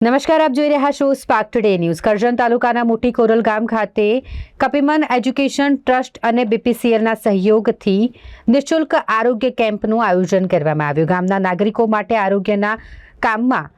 નમસ્કાર, આપ જોઈ રહ્યા છો સ્પાર્ક ટુડે ન્યૂઝ કરજણ તાલુકાના મોટી કોરલ ગામ ખાતે કપિમન એજ્યુકેશન ટ્રસ્ટ અને બીપીસીએલના સહયોગથી નિઃશુલ્ક આરોગ્ય કેમ્પનું આયોજન કરવામાં આવ્યું. ગામના નાગરિકો માટે આરોગ્યના કામમાં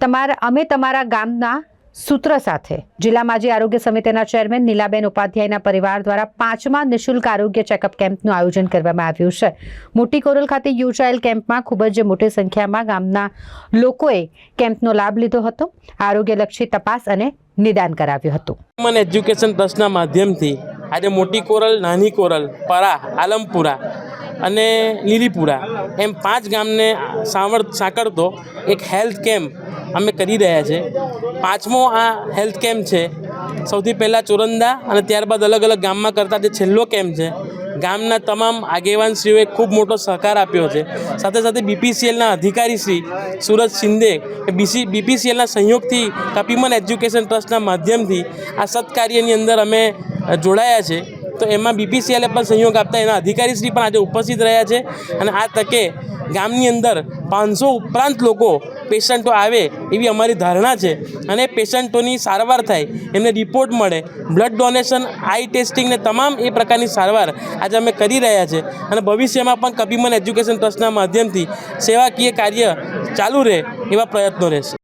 તમારા, અમે તમારા ગામના સૂત્ર સાથે. જિલ્લા માજી આરોગ્ય સમિતિના ચેરમેન નીલાબેન ઉપાધ્યાયના પરિવાર દ્વારા પાંચમા નિઃશુલ્ક આરોગ્ય ચેકઅપ કેમ્પનું આયોજન કરવામાં આવ્યું છે. મોટી કોરલ ખાતે યોજાયેલ કેમ્પમાં ખૂબ જ મોટી સંખ્યામાં ગામના લોકોએ કેમ્પનો લાભ લીધો હતો. આરોગ્યલક્ષી તપાસ અને નિદાન કરાવ્યું હતું. મને એજ્યુકેશન ટ્રસ્ટના માધ્યમથી આજે મોટી કોરલ, નાની કોરલ, પરા, આલમપુરા અને લીલીપુરા. એમ પાંચ ગામને સાંવળ સાંકળતો એક હેલ્થ કેમ્પ અમે કરી રહ્યા છે. પાંચમો આ હેલ્થ કેમ્પ છે. સૌથી પહેલાં ચોરંદા અને ત્યારબાદ અલગ અલગ ગામમાં કરતા જે છેલ્લો કેમ્પ છે, ગામના તમામ આગેવાનશ્રીઓએ ખૂબ મોટો સહકાર આપ્યો છે. સાથે સાથે બીપીસીએલના અધિકારી શ્રી સુરજ શિંદે બીસી બીપીસીએલના સંયોગથી કપિમન એજ્યુકેશન ટ્રસ્ટના માધ્યમથી આ સત્કાર્યની અંદર અમે જોડાયા છે. તો એમાં બીપીસીએલે પણ સહયોગ આપતા એના અધિકારીશ્રી પણ આજે ઉપસ્થિત રહ્યા છે અને આ તકે ગામની અંદર પાંચસો ઉપરાંત લોકો પેશન્ટો આવે એવી અમારી ધારણા છે અને પેશન્ટોની સારવાર થાય, એમને રિપોર્ટ મળે, બ્લડ ડોનેશન, આઈ ટેસ્ટિંગ ને તમામ એ પ્રકારની સારવાર આજે અમે કરી રહ્યા છે. અને ભવિષ્યમાં પણ કપિમન એજ્યુકેશન ટ્રસ્ટના માધ્યમથી સેવાકીય કાર્ય ચાલુ રહે એવા પ્રયત્નો રહેશે.